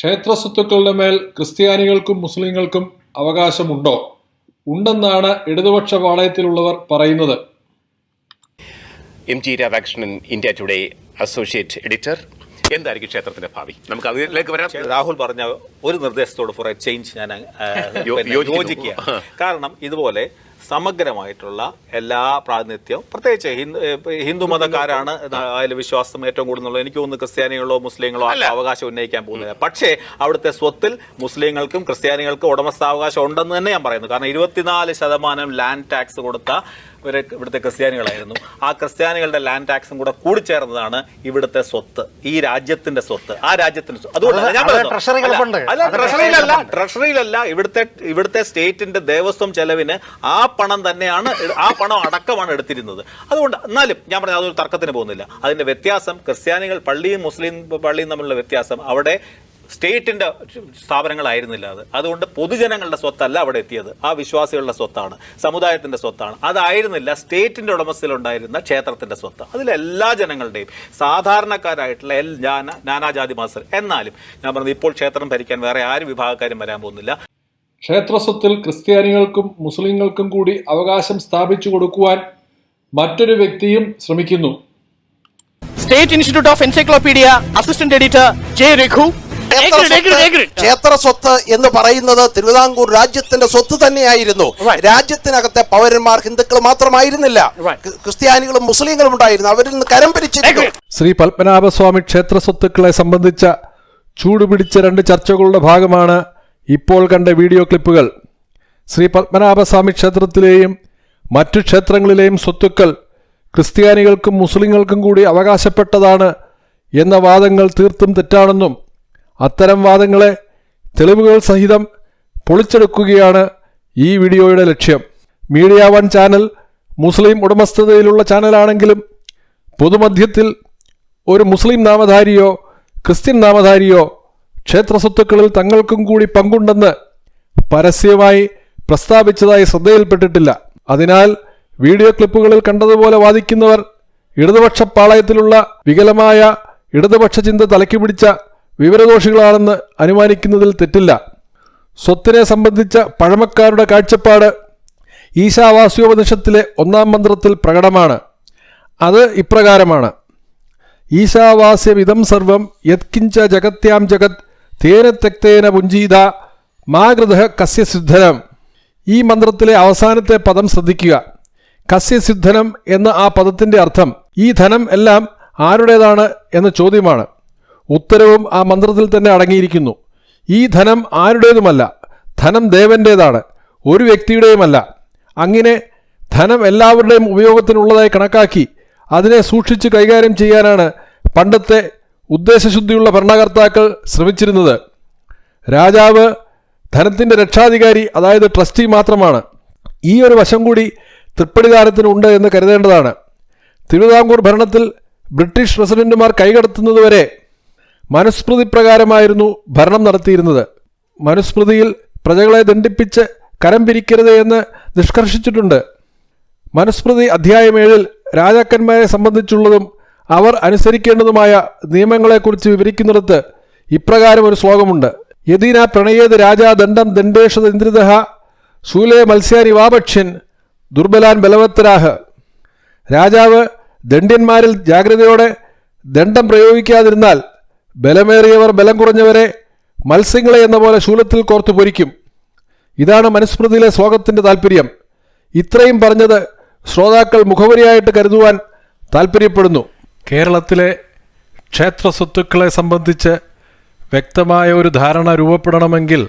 ക്ഷേത്ര സ്വത്തുക്കളുടെ മേൽ ക്രിസ്ത്യാനികൾക്കും മുസ്ലിങ്ങൾക്കും അവകാശമുണ്ടോ? ഉണ്ടെന്നാണ് ഇടതുപക്ഷ പാളയത്തിലുള്ളവർ പറയുന്നത്. M G Radhakrishnan India Today associate editor. എന്തായിരിക്കും ക്ഷേത്രത്തിന്റെ ഭാവി? നമുക്ക് അതിലേക്ക് വരാം. രാഹുൽ പറഞ്ഞ ഒരു നിർദ്ദേശത്തോട് ഫോർ എ ചേഞ്ച് ഞാൻ യോജിക്കുക. കാരണം ഇതുപോലെ സമഗ്രമായിട്ടുള്ള എല്ലാ പ്രാതിനിധ്യവും. പ്രത്യേകിച്ച് ഹിന്ദു മതക്കാരാണ് അതിൽ വിശ്വാസം ഏറ്റവും കൂടുതലുള്ളത്. എനിക്ക് തോന്നുന്നു ക്രിസ്ത്യാനികളോ മുസ്ലിങ്ങളോ അവകാശം ഉന്നയിക്കാൻ പോകുന്നില്ല. പക്ഷേ അവിടുത്തെ സ്വത്തിൽ മുസ്ലിങ്ങൾക്കും ക്രിസ്ത്യാനികൾക്കും ഉടമസ്ഥാവകാശം ഉണ്ടെന്ന് തന്നെ ഞാൻ പറയുന്നു. കാരണം ഇരുപത്തിനാല് ശതമാനം ലാൻഡ് ടാക്സ് കൊടുത്ത ഇവർ ഇവിടുത്തെ ക്രിസ്ത്യാനികളായിരുന്നു. ആ ക്രിസ്ത്യാനികളുടെ ലാൻഡ് ടാക്സും കൂടെ കൂടിച്ചേർന്നതാണ് ഇവിടുത്തെ സ്വത്ത് ഈ രാജ്യത്തിന്റെ സ്വത്ത് ആ രാജ്യത്തിന്റെ അതുകൊണ്ടാണ് ഞാൻ. അല്ല, ട്രഷറിയിലല്ല ട്രഷറിയിലല്ല ഇവിടുത്തെ ഇവിടുത്തെ സ്റ്റേറ്റിന്റെ ദേവസ്വം ചെലവിന് ആ പണം തന്നെയാണ് ആ പണം അടക്കമാണ് എടുത്തിരുന്നത്. അതുകൊണ്ട് എന്നാലും ഞാൻ പറഞ്ഞ അതൊരു തർക്കത്തിന് പോകുന്നില്ല. അതിന്റെ വ്യത്യാസം ക്രിസ്ത്യാനികൾ പള്ളിയും മുസ്ലിം പള്ളിയും തമ്മിലുള്ള വ്യത്യാസം അവിടെ സ്റ്റേറ്റിന്റെ സ്ഥാപനങ്ങളായിരുന്നില്ല അത്. അതുകൊണ്ട് പൊതുജനങ്ങളുടെ സ്വത്തല്ല അവിടെ എത്തിയത്. ആ വിശ്വാസികളുടെ സ്വത്താണ് സമുദായത്തിന്റെ സ്വത്താണ്. അതായിരുന്നില്ല സ്റ്റേറ്റിന്റെ ഉടമസ്ഥയിലുണ്ടായിരുന്ന ക്ഷേത്രത്തിന്റെ സ്വത്ത്. അതിലെല്ലാ എല്ലാ ജനങ്ങളുടെയും സാധാരണക്കാരായിട്ടുള്ള എൽ ജാന നാനാജാതി മാസ്റ്റർ. എന്നാലും ഞാൻ പറഞ്ഞത് ഇപ്പോൾ ക്ഷേത്രം ഭരിക്കാൻ വേറെ ആരും വിഭാഗക്കാരും വരാൻ പോകുന്നില്ല. ക്ഷേത്ര സ്വത്തിൽ ക്രിസ്ത്യാനികൾക്കും മുസ്ലിങ്ങൾക്കും കൂടി അവകാശം സ്ഥാപിച്ചു കൊടുക്കുവാൻ മറ്റൊരു വ്യക്തിയും ശ്രമിക്കുന്നു. State Institute of Encyclopedia assistant editor J Rekhu. ക്ഷേത്ര സ്വത്ത് എന്ന് പറയുന്നത് തിരുവിതാംകൂർ രാജ്യത്തിന്റെ സ്വത്ത് തന്നെയായിരുന്നു. രാജ്യത്തിനകത്തെ പൗരന്മാർ ഹിന്ദുക്കൾ മാത്രമായിരുന്നില്ല. ക്രിസ്ത്യാനികളും മുസ്ലിങ്ങളും ഉണ്ടായിരുന്നു. അവരിൽ നിന്ന് കരം പിരിച്ചിരുന്നു ശ്രീ പത്മനാഭസ്വാമി ക്ഷേത്ര സ്വത്തുക്കളെ സംബന്ധിച്ച ചൂടുപിടിച്ച രണ്ട് ചർച്ചകളുടെ ഭാഗമാണ് ഇപ്പോൾ കണ്ട വീഡിയോ ക്ലിപ്പുകൾ. ശ്രീ പത്മനാഭസ്വാമി ക്ഷേത്രത്തിലെയും മറ്റു ക്ഷേത്രങ്ങളിലെയും സ്വത്തുക്കൾ ക്രിസ്ത്യാനികൾക്കും മുസ്ലിങ്ങൾക്കും കൂടി അവകാശപ്പെട്ടതാണ് എന്ന വാദങ്ങൾ തീർത്തും തെറ്റാണെന്നും അത്തരം വാദങ്ങളെ തെളിവുകൾ സഹിതം പൊളിച്ചെടുക്കുകയാണ് ഈ വീഡിയോയുടെ ലക്ഷ്യം. മീഡിയ വൺ ചാനൽ മുസ്ലിം ഉടമസ്ഥതയിലുള്ള ചാനലാണെങ്കിലും പൊതുമധ്യത്തിൽ ഒരു മുസ്ലിം നാമധാരിയോ ക്രിസ്ത്യൻ നാമധാരിയോ ക്ഷേത്ര സ്വത്തുക്കളിൽ തങ്ങൾക്കും കൂടി പങ്കുണ്ടെന്ന് പരസ്യമായി പ്രസ്താവിച്ചതായി ശ്രദ്ധയിൽപ്പെട്ടിട്ടില്ല. അതിനാൽ വീഡിയോ ക്ലിപ്പുകളിൽ കണ്ടതുപോലെ വാദിക്കുന്നവർ ഇടതുപക്ഷ പാളയത്തിലുള്ള വികലമായ ഇടതുപക്ഷ ചിന്ത തലയ്ക്ക് പിടിച്ച വിവരദോഷികളാണെന്ന് അനുമാനിക്കുന്നതിൽ തെറ്റില്ല. സ്വത്തിനെ സംബന്ധിച്ച പഴമക്കാരുടെ കാഴ്ചപ്പാട് ഈശാവാസ്യോപനിഷത്തിലെ ഒന്നാം മന്ത്രത്തിൽ പ്രകടമാണ്. അത് ഇപ്രകാരമാണ്. ഈശാവാസ്യമിതം സർവം യത്കിഞ്ച ജഗത്യാം ജഗത് തേന തെക്തേന പുഞ്ചീത മാകൃത കസ്യസിദ്ധനം ഈ മന്ത്രത്തിലെ അവസാനത്തെ പദം ശ്രദ്ധിക്കുക. കസ്യസിദ്ധനം എന്ന ആ പദത്തിന്റെ അർത്ഥം ഈ ധനം എല്ലാം ആരുടേതാണ് എന്ന ചോദ്യമാണ്. ഉത്തരവും ആ മന്ത്രത്തിൽ തന്നെ അടങ്ങിയിരിക്കുന്നു. ഈ ധനം ആരുടേതുമല്ല. ധനം ദേവന്റേതാണ് ഒരു വ്യക്തിയുടെയുമല്ല. അങ്ങനെ ധനം എല്ലാവരുടെയും ഉപയോഗത്തിനുള്ളതായി കണക്കാക്കി അതിനെ സൂക്ഷിച്ച് കൈകാര്യം ചെയ്യാനാണ് പണ്ടത്തെ ഉദ്ദേശശുദ്ധിയുള്ള ഭരണകർത്താക്കൾ ശ്രമിച്ചിരുന്നത്. രാജാവ് ധനത്തിന്റെ രക്ഷാധികാരി അതായത് ട്രസ്റ്റി മാത്രമാണ്. ഈ ഒരു വശം കൂടി തൃപ്പടിദാനത്തിനുണ്ട് എന്ന് കരുതേണ്ടതാണ്. തിരുവിതാംകൂർ ഭരണത്തിൽ ബ്രിട്ടീഷ് പ്രസിഡന്റുമാർ കൈകടത്തുന്നതുവരെ മനുസ്മൃതി പ്രകാരമായിരുന്നു ഭരണം നടത്തിയിരുന്നത്. മനുസ്മൃതിയിൽ പ്രജകളെ ദണ്ഡിപ്പിച്ച് കരം പിരിക്കരുത് എന്ന് നിഷ്കർഷിച്ചിട്ടുണ്ട്. മനുസ്മൃതി അധ്യായം ഏഴിൽ രാജാക്കന്മാരെ സംബന്ധിച്ചുള്ളതും അവർ അനുസരിക്കേണ്ടതുമായ നിയമങ്ങളെക്കുറിച്ച് വിവരിക്കുന്നിടത്ത് ഇപ്രകാരം ഒരു ശ്ലോകമുണ്ട്. യദീന പ്രണയേത് രാജാ ദണ്ഡം ദണ്ഡേഷത ഇന്ദ്രിത ശൂലേ മത്സ്യാനി വാപക്ഷ്യൻ ദുർബലാൻ ബലവത്തരാഹ്. രാജാവ് ദണ്ഡ്യന്മാരിൽ ജാഗ്രതയോടെ ദണ്ഡം പ്രയോഗിക്കാതിരുന്നാൽ ബലമേറിയവർ ബലം കുറഞ്ഞവരെ മത്സ്യങ്ങളെ എന്ന പോലെ ശൂലത്തിൽ കോർത്തു പൊരിക്കും. ഇതാണ് മനുസ്മൃതിയിലെ ശ്ലോകത്തിന്റെ താല്പര്യം ഇത്രയും പറഞ്ഞത് ശ്രോതാക്കൾ മുഖവരിയായിട്ട് കരുതുവാൻ താല്പര്യപ്പെടുന്നു കേരളത്തിലെ ക്ഷേത്ര സ്വത്തുക്കളെ സംബന്ധിച്ച് വ്യക്തമായ ഒരു ധാരണ രൂപപ്പെടണമെങ്കിൽ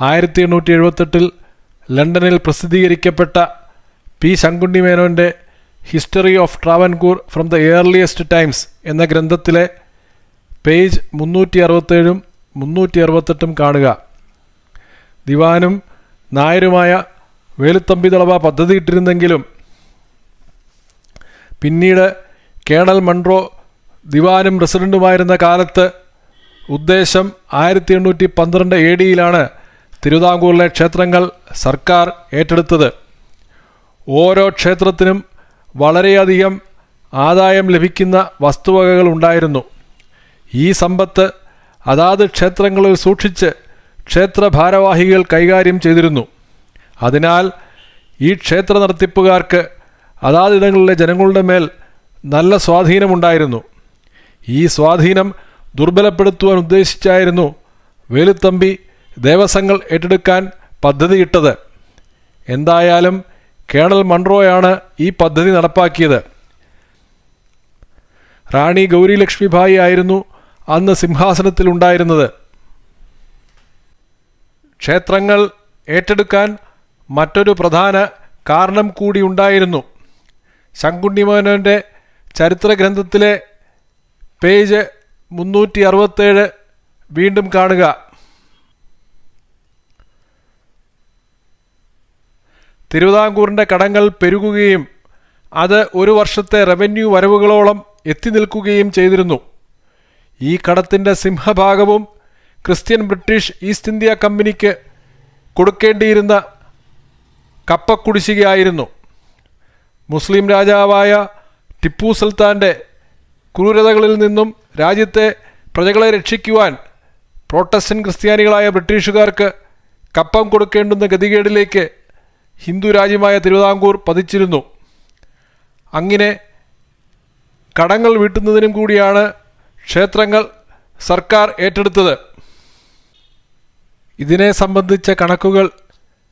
ആയിരത്തി എണ്ണൂറ്റി എഴുപത്തെട്ടിൽ ലണ്ടനിൽ പ്രസിദ്ധീകരിക്കപ്പെട്ട പി ശങ്കുണ്ണി മേനോന്റെ History of Travancore from the Earliest Times എന്ന ഗ്രന്ഥത്തിലെ പേജ് മുന്നൂറ്റി അറുപത്തേഴും മുന്നൂറ്റി അറുപത്തെട്ടും കാണുക. ദിവാനും നായരുമായ വേലുത്തമ്പി തളവ പദ്ധതിയിട്ടിരുന്നെങ്കിലും പിന്നീട് കേണൽ മൺട്രോ ദിവാനും പ്രസിഡന്റുമായിരുന്ന കാലത്ത് ഉദ്ദേശം ആയിരത്തി എണ്ണൂറ്റി പന്ത്രണ്ട് എ ഡിയിലാണ് തിരുവിതാംകൂറിലെ ക്ഷേത്രങ്ങൾ സർക്കാർ ഏറ്റെടുത്തത്. ഓരോ ക്ഷേത്രത്തിനും വളരെയധികം ആദായം ലഭിക്കുന്ന വസ്തുവകകൾ ഉണ്ടായിരുന്നു. ഈ സമ്പത്ത് അതാത് ക്ഷേത്രങ്ങളിൽ സൂക്ഷിച്ച് ക്ഷേത്ര ഭാരവാഹികൾ കൈകാര്യം ചെയ്തിരുന്നു. അതിനാൽ ഈ ക്ഷേത്ര നടത്തിപ്പുകാർക്ക് അതാതിടങ്ങളിലെ ജനങ്ങളുടെ മേൽ നല്ല സ്വാധീനമുണ്ടായിരുന്നു. ഈ സ്വാധീനം ദുർബലപ്പെടുത്തുവാൻ ഉദ്ദേശിച്ചായിരുന്നു വേലുത്തമ്പി ദേവസ്വങ്ങൾ ഏറ്റെടുക്കാൻ പദ്ധതിയിട്ടത്. എന്തായാലും കേണൽ മൺറോയാണ് ഈ പദ്ധതി നടപ്പാക്കിയത്. റാണി ഗൗരി ലക്ഷ്മിഭായി ആയിരുന്നു അന്ന് സിംഹാസനത്തിലുണ്ടായിരുന്നത്. ക്ഷേത്രങ്ങൾ ഏറ്റെടുക്കാൻ മറ്റൊരു പ്രധാന കാരണം കൂടി ഉണ്ടായിരുന്നു. ശങ്കുണ്ണിമോഹനന്റെ ചരിത്രഗ്രന്ഥത്തിലെ പേജ് മുന്നൂറ്റി അറുപത്തേഴ് വീണ്ടും കാണുക. തിരുവിതാംകൂറിന്റെ കടങ്ങൾ പെരുകുകയും അത് ഒരു വർഷത്തെ റവന്യൂ വരവുകളോളം എത്തി നിൽക്കുകയും ചെയ്തിരുന്നു. ഈ കടത്തിന്റെ സിംഹഭാഗവും ക്രിസ്ത്യൻ ബ്രിട്ടീഷ് ഈസ്റ്റ് ഇന്ത്യ കമ്പനിക്ക് കൊടുക്കേണ്ടിയിരുന്ന കപ്പക്കുടിശ്ശികയായിരുന്നു. മുസ്ലിം രാജാവായ ടിപ്പു സുൽത്താന്റെ ക്രൂരതകളിൽ നിന്നും രാജ്യത്തെ പ്രജകളെ രക്ഷിക്കുവാൻ പ്രോട്ടസ്റ്റന്റ് ക്രിസ്ത്യാനികളായ ബ്രിട്ടീഷുകാർക്ക് കപ്പം കൊടുക്കേണ്ടുന്ന ഗതികേടിലേക്ക് ഹിന്ദു രാജ്യമായ തിരുവിതാംകൂർ പതിച്ചിരുന്നു. അങ്ങനെ കടങ്ങൾ വീട്ടുന്നതിനും കൂടിയാണ് ക്ഷേത്രങ്ങൾ സർക്കാർ ഏറ്റെടുത്തത്. ഇതിനെ സംബന്ധിച്ച കണക്കുകൾ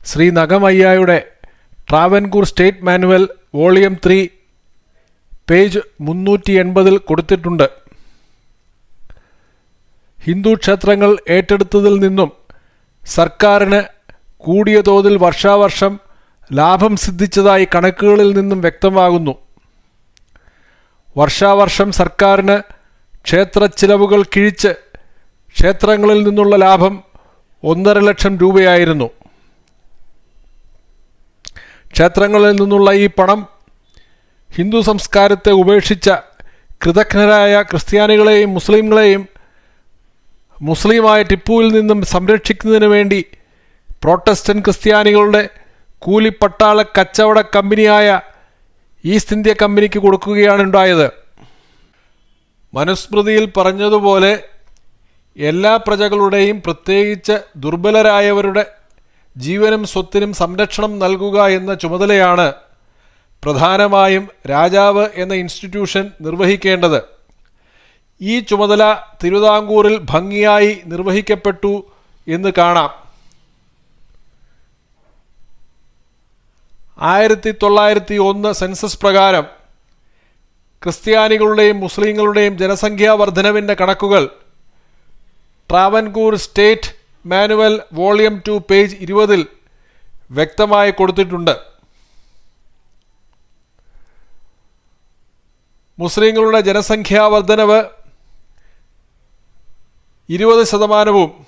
Shri നഗമയ്യായുടെ Travancore State Manual volume three page മുന്നൂറ്റി എൺപതിൽ കൊടുത്തിട്ടുണ്ട്. ഹിന്ദു ക്ഷേത്രങ്ങൾ ഏറ്റെടുത്തതിൽ നിന്നും സർക്കാരിന് കൂടിയ തോതിൽ വർഷാവർഷം ലാഭം സിദ്ധിച്ചതായി കണക്കുകളിൽ നിന്നും വ്യക്തമാകുന്നു. വർഷാവർഷം സർക്കാരിന് ക്ഷേത്ര ചിലവുകൾ കിഴിച്ച് ക്ഷേത്രങ്ങളിൽ നിന്നുള്ള ലാഭം ഒന്നര ലക്ഷം രൂപയായിരുന്നു. ക്ഷേത്രങ്ങളിൽ നിന്നുള്ള ഈ പണം ഹിന്ദു സംസ്കാരത്തെ ഉപേക്ഷിച്ച കൃതജ്ഞരായ ക്രിസ്ത്യാനികളെയും മുസ്ലിങ്ങളെയും മുസ്ലിമായ ടിപ്പുവിൽ നിന്നും സംരക്ഷിക്കുന്നതിന് വേണ്ടി പ്രോട്ടസ്റ്റന്റ് ക്രിസ്ത്യാനികളുടെ കൂലിപ്പട്ടാള കച്ചവട കമ്പനിയായ ഈസ്റ്റ് ഇന്ത്യ കമ്പനിക്ക് കൊടുക്കുകയാണ് ഉണ്ടായത്. മനുസ്മൃതിയിൽ പറഞ്ഞതുപോലെ എല്ലാ പ്രജകളുടെയും പ്രത്യേകിച്ച് ദുർബലരായവരുടെ ജീവനും സ്വത്തിനും സംരക്ഷണം നൽകുക എന്ന ചുമതലയാണ് പ്രധാനമായും രാജാവ് എന്ന ഇൻസ്റ്റിറ്റ്യൂഷൻ നിർവഹിക്കേണ്ടത്. ഈ ചുമതല തിരുവിതാംകൂറിൽ ഭംഗിയായി നിർവഹിക്കപ്പെട്ടു എന്ന് കാണാം. ആയിരത്തി തൊള്ളായിരത്തി ഒന്ന് സെൻസസ് പ്രകാരം ക്രിസ്ത്യാനികളുടെയും മുസ്ലിങ്ങളുടെയും ജനസംഖ്യാ വർധനവിന്റെ കണക്കുകൾ. Travancore State Manual volume two page ഇരുപതിൽ വ്യക്തമായി കൊടുത്തിട്ടുണ്ട്. മുസ്ലിങ്ങളുടെ ജനസംഖ്യാ വർധനവ് ഇരുപത് ശതമാനവും.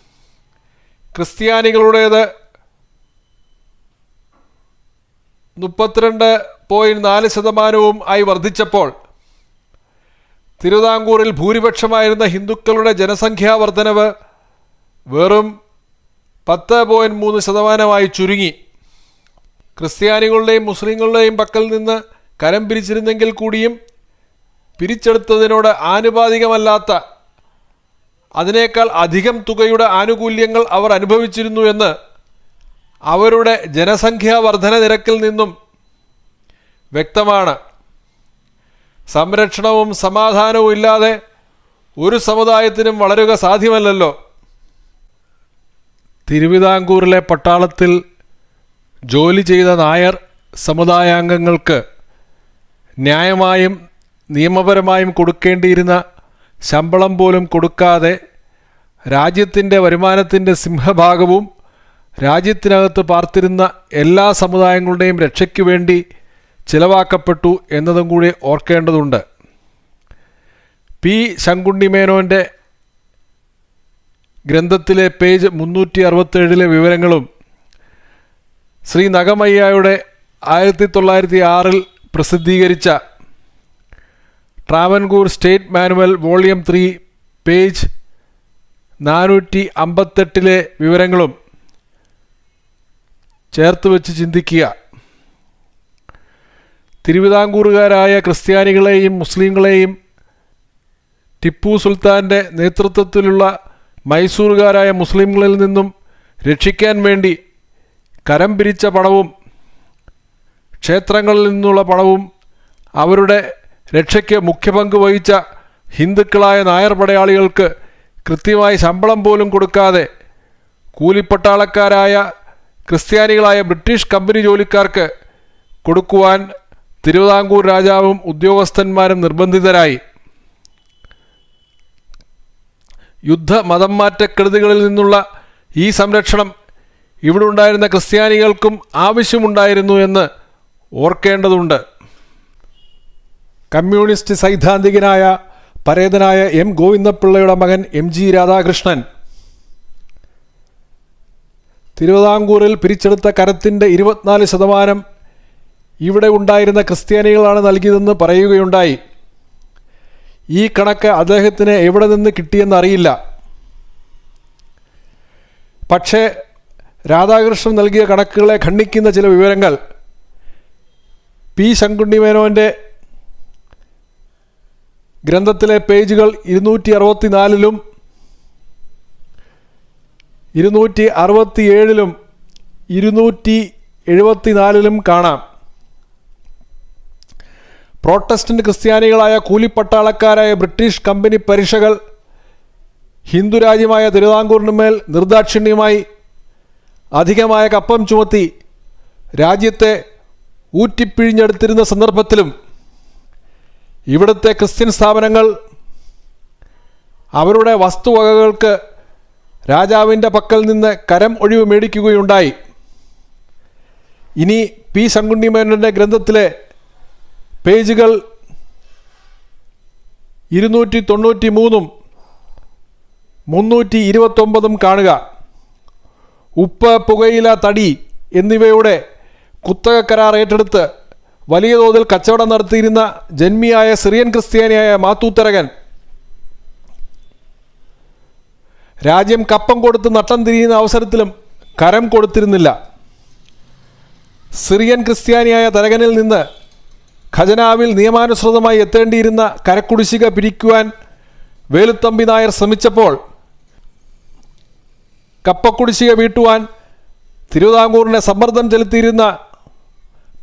ക്രിസ്ത്യാനികളുടേത് മുപ്പത്തിരണ്ട് പോയിന്റ് നാല് ശതമാനവും ആയി വർദ്ധിച്ചപ്പോൾ തിരുവിതാംകൂറിൽ ഭൂരിപക്ഷമായിരുന്ന ഹിന്ദുക്കളുടെ ജനസംഖ്യാ വർധനവ് വെറും പത്ത് പോയിന്റ് മൂന്ന് ശതമാനമായി ചുരുങ്ങി. ക്രിസ്ത്യാനികളുടെയും മുസ്ലിങ്ങളുടെയും പക്കൽ നിന്ന് കരം പിരിച്ചിരുന്നെങ്കിൽ കൂടിയും പിരിച്ചെടുത്തതിനോട് ആനുപാതികമല്ലാത്ത അതിനേക്കാൾ അധികം തുകയുടെ ആനുകൂല്യങ്ങൾ അവർ അനുഭവിച്ചിരുന്നു എന്ന് അവരുടെ ജനസംഖ്യാ വർധന നിരക്കിൽ നിന്നും വ്യക്തമാണ്. സംരക്ഷണവും സമാധാനവും ഇല്ലാതെ ഒരു സമുദായത്തിനും വളരുക സാധ്യമല്ലല്ലോ. തിരുവിതാംകൂറിലെ പട്ടാളത്തിൽ ജോലി ചെയ്ത നായർ സമുദായാംഗങ്ങൾക്ക് ന്യായമായും നിയമപരമായും കൊടുക്കേണ്ടിയിരുന്ന ശമ്പളം പോലും കൊടുക്കാതെ രാജ്യത്തിന്റെ വരുമാനത്തിന്റെ സിംഹഭാഗവും രാജ്യത്തിനകത്ത് പാർത്തിരുന്ന എല്ലാ സമുദായങ്ങളുടെയും രക്ഷയ്ക്കു വേണ്ടി ചിലവാക്കപ്പെട്ടു എന്നതും കൂടി ഓർക്കേണ്ടതുണ്ട്. പി. ശങ്കുണ്ണി മേനോന്റെ ഗ്രന്ഥത്തിലെ പേജ് മുന്നൂറ്റി അറുപത്തേഴിലെ വിവരങ്ങളും ശ്രീ നഗമയ്യയുടെ ആയിരത്തി തൊള്ളായിരത്തി ആറിൽ പ്രസിദ്ധീകരിച്ച Travancore State Manual volume three page നാനൂറ്റി അമ്പത്തെട്ടിലെ വിവരങ്ങളും ചേർത്ത് വെച്ച് ചിന്തിക്കുക. തിരുവിതാംകൂറുകാരായ ക്രിസ്ത്യാനികളെയും മുസ്ലിങ്ങളെയും ടിപ്പു സുൽത്താന്റെ നേതൃത്വത്തിലുള്ള മൈസൂറുകാരായ മുസ്ലിങ്ങളിൽ നിന്നും രക്ഷിക്കാൻ വേണ്ടി കരം പിരിച്ച പണവും ക്ഷേത്രങ്ങളിൽ നിന്നുള്ള പണവും അവരുടെ രക്ഷയ്ക്ക് മുഖ്യ പങ്ക് വഹിച്ച ഹിന്ദുക്കളായ നായർ പടയാളികൾക്ക് കൃത്യമായി ശമ്പളം പോലും കൊടുക്കാതെ കൂലിപ്പട്ടാളക്കാരായ ക്രിസ്ത്യാനികളായ ബ്രിട്ടീഷ് കമ്പനി ജോലിക്കാർക്ക് കൊടുക്കുവാൻ തിരുവിതാംകൂർ രാജാവും ഉദ്യോഗസ്ഥന്മാരും നിർബന്ധിതരായി. യുദ്ധ മതം മാറ്റക്കെടുതികളിൽ നിന്നുള്ള ഈ സംരക്ഷണം ഇവിടെ ഉണ്ടായിരുന്ന ക്രിസ്ത്യാനികൾക്കും ആവശ്യമുണ്ടായിരുന്നു എന്ന് ഓർക്കേണ്ടതുണ്ട്. കമ്മ്യൂണിസ്റ്റ് സൈദ്ധാന്തികനായ പരേതനായ എം ഗോവിന്ദപിള്ളയുടെ മകൻ എം ജി രാധാകൃഷ്ണൻ തിരുവിതാംകൂറിൽ പിരിച്ചെടുത്ത കരത്തിന്റെ ഇരുപത്തിനാല് ശതമാനം ഇവിടെ ഉണ്ടായിരുന്ന ക്രിസ്ത്യാനികളാണ് നൽകിയതെന്ന് പറയുകയുണ്ടായി. ഈ കണക്ക് അദ്ദേഹത്തിന് എവിടെ നിന്ന് കിട്ടിയെന്നറിയില്ല. പക്ഷേ രാധാകൃഷ്ണൻ നൽകിയ കണക്കുകളെ ഖണ്ഡിക്കുന്ന ചില വിവരങ്ങൾ. പി. ശങ്കുണ്ണി മേനോന്റെ ഗ്രന്ഥത്തിലെ പേജുകൾ ഇരുന്നൂറ്റി അറുപത്തി നാലിലും ഇരുന്നൂറ്റി അറുപത്തിയേഴിലും ഇരുന്നൂറ്റി എഴുപത്തിനാലിലും കാണാം. പ്രോട്ടസ്റ്റന്റ് ക്രിസ്ത്യാനികളായ കൂലിപ്പട്ടാളക്കാരായ ബ്രിട്ടീഷ് കമ്പനി പരീക്ഷകൾ ഹിന്ദുരാജ്യമായ തിരുവിതാംകൂറിനുമേൽ നിർദാക്ഷിണ്യമായി അധികമായ കപ്പം ചുമത്തി രാജ്യത്തെ ഊറ്റിപ്പിഴിഞ്ഞെടുത്തിരുന്ന സന്ദർഭത്തിലും ഇവിടുത്തെ ക്രിസ്ത്യൻ സ്ഥാപനങ്ങൾ അവരുടെ വസ്തുവകകൾക്ക് രാജാവിന്റെ പക്കൽ നിന്ന് കരം ഒഴിവ് മേടിക്കുകയുണ്ടായി. ഇനി പി ശങ്കുണ്ണിമേനോന്റെ ഗ്രന്ഥത്തിലെ പേജുകൾ ഇരുന്നൂറ്റി തൊണ്ണൂറ്റി മൂന്നും മുന്നൂറ്റി ഇരുപത്തൊമ്പതും കാണുക. ഉപ്പ് പുകയില തടി എന്നിവയുടെ കുത്തക കരാർ ഏറ്റെടുത്ത് വലിയ തോതിൽ കച്ചവടം നടത്തിയിരുന്ന ജന്മിയായ സിറിയൻ ക്രിസ്ത്യാനിയായ മാത്തൂത്തരകൻ രാജ്യം കപ്പം കൊടുത്ത് നട്ടം തിരിയുന്ന അവസരത്തിലും കരം കൊടുത്തിരുന്നില്ല. സിറിയൻ ക്രിസ്ത്യാനിയായ തരകനിൽ നിന്ന് ഖജനാവിൽ നിയമാനുസൃതമായി എത്തേണ്ടിയിരുന്ന കരക്കുടിശ്ശിക പിരിക്കുവാൻ വേലുത്തമ്പി നായർ ശ്രമിച്ചപ്പോൾ കപ്പക്കുടിശ്ശിക വീട്ടുവാൻ തിരുവിതാംകൂറിനെ സമ്മർദ്ദം ചെലുത്തിയിരുന്ന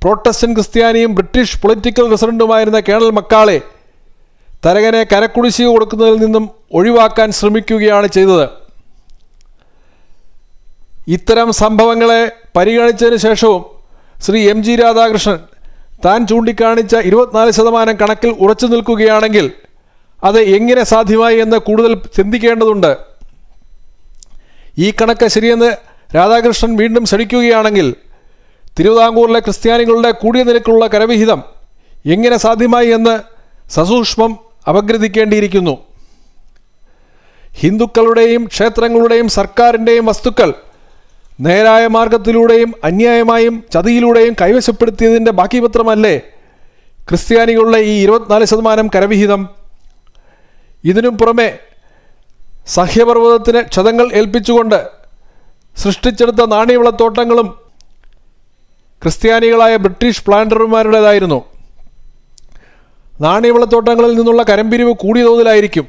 പ്രോട്ടസ്റ്റന്റ് ക്രിസ്ത്യാനിയും ബ്രിട്ടീഷ് പൊളിറ്റിക്കൽ റെസിഡന്റുമായിരുന്ന കേണൽ മക്കാളെ തരകനെ കരക്കുടിശ്ശിക കൊടുക്കുന്നതിൽ നിന്നും ഒഴിവാക്കാൻ ശ്രമിക്കുകയാണ് ചെയ്തത്. ഇത്തരം സംഭവങ്ങളെ പരിഗണിച്ചതിന് ശേഷവും ശ്രീ എം ജി രാധാകൃഷ്ണൻ താൻ ചൂണ്ടിക്കാണിച്ച ഇരുപത്തിനാല് ശതമാനം കണക്കിൽ ഉറച്ചു നിൽക്കുകയാണെങ്കിൽ അത് എങ്ങനെ സാധ്യമായി എന്ന് കൂടുതൽ ചിന്തിക്കേണ്ടതുണ്ട്. ഈ കണക്ക് ശരിയെന്ന് രാധാകൃഷ്ണൻ വീണ്ടും ശടിക്കുകയാണെങ്കിൽ തിരുവിതാംകൂറിലെ ക്രിസ്ത്യാനികളുടെ കൂടിയ നിരക്കുള്ള കരവിഹിതം എങ്ങനെ സാധ്യമായി എന്ന് സസൂക്ഷ്മം അപഗ്രഥിക്കേണ്ടിയിരിക്കുന്നു. ഹിന്ദുക്കളുടെയും ക്ഷേത്രങ്ങളുടെയും സർക്കാരിന്റെയും വസ്തുക്കൾ നേരായ മാർഗത്തിലൂടെയും അന്യായമായും ചതിയിലൂടെയും കൈവശപ്പെടുത്തിയതിന്റെ ബാക്കി പത്രമല്ലേ ക്രിസ്ത്യാനികളുടെ ഈ ഇരുപത്തിനാല് ശതമാനം കരവിഹിതം. ഇതിനും പുറമെ സഹ്യപർവതത്തിന് ക്ഷതങ്ങൾ ഏൽപ്പിച്ചുകൊണ്ട് സൃഷ്ടിച്ചെടുത്ത നാണ്യവിളത്തോട്ടങ്ങളും ക്രിസ്ത്യാനികളായ ബ്രിട്ടീഷ് പ്ലാന്റർമാരുടേതായിരുന്നു. നാണ്യവിളത്തോട്ടങ്ങളിൽ നിന്നുള്ള കരമ്പിരിവ് കൂടിയ തോതിലായിരിക്കും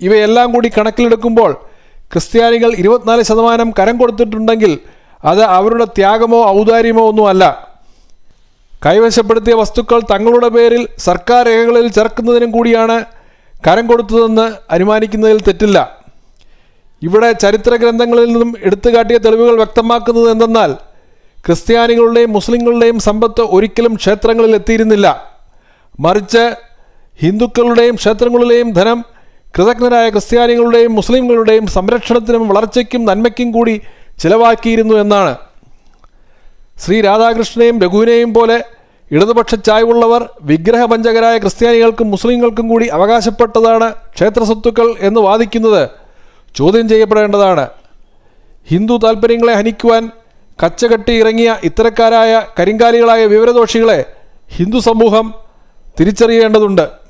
ഇവയെല്ലാം കൂടി കണക്കിലെടുക്കുമ്പോൾ ക്രിസ്ത്യാനികൾ ഇരുപത്തിനാല് ശതമാനം കരം കൊടുത്തിട്ടുണ്ടെങ്കിൽ അത് അവരുടെ ത്യാഗമോ ഔദാര്യമോ ഒന്നുമല്ല. കൈവശപ്പെടുത്തിയ വസ്തുക്കൾ തങ്ങളുടെ പേരിൽ സർക്കാർ രേഖകളിൽ ചേർക്കുന്നതിനും കൂടിയാണ് കരം കൊടുത്തതെന്ന് അനുമാനിക്കുന്നതിൽ തെറ്റില്ല. ഇവിടെ ചരിത്ര ഗ്രന്ഥങ്ങളിൽ നിന്നും എടുത്തുകാട്ടിയ തെളിവുകൾ വ്യക്തമാക്കുന്നത് എന്തെന്നാൽ ക്രിസ്ത്യാനികളുടെയും മുസ്ലിങ്ങളുടെയും സമ്പത്ത് ഒരിക്കലും ക്ഷേത്രങ്ങളിൽ എത്തിയിരുന്നില്ല. മറിച്ച് ഹിന്ദുക്കളുടെയും ക്ഷേത്രങ്ങളിലെയും ധനം കൃതജ്ഞരായ ക്രിസ്ത്യാനികളുടെയും മുസ്ലിങ്ങളുടെയും സംരക്ഷണത്തിനും വളർച്ചയ്ക്കും നന്മയ്ക്കും കൂടി ചിലവാക്കിയിരുന്നു എന്നാണ്. ശ്രീ രാധാകൃഷ്ണനെയും രഘുവിനെയും പോലെ ഇടതുപക്ഷ ചായ്വുള്ളവർ വിഗ്രഹപഞ്ചകരായ ക്രിസ്ത്യാനികൾക്കും മുസ്ലിങ്ങൾക്കും കൂടി അവകാശപ്പെട്ടതാണ് ക്ഷേത്ര സ്വത്തുക്കൾ എന്ന് വാദിക്കുന്നത് ചോദ്യം ചെയ്യപ്പെടേണ്ടതാണ്. ഹിന്ദു താൽപ്പര്യങ്ങളെ ഹനിക്കുവാൻ കച്ചകെട്ടി ഇറങ്ങിയ ഇത്തരക്കാരായ കരിങ്കാലികളായ വിവരദോഷികളെ ഹിന്ദു സമൂഹം തിരിച്ചറിയേണ്ടതുണ്ട്.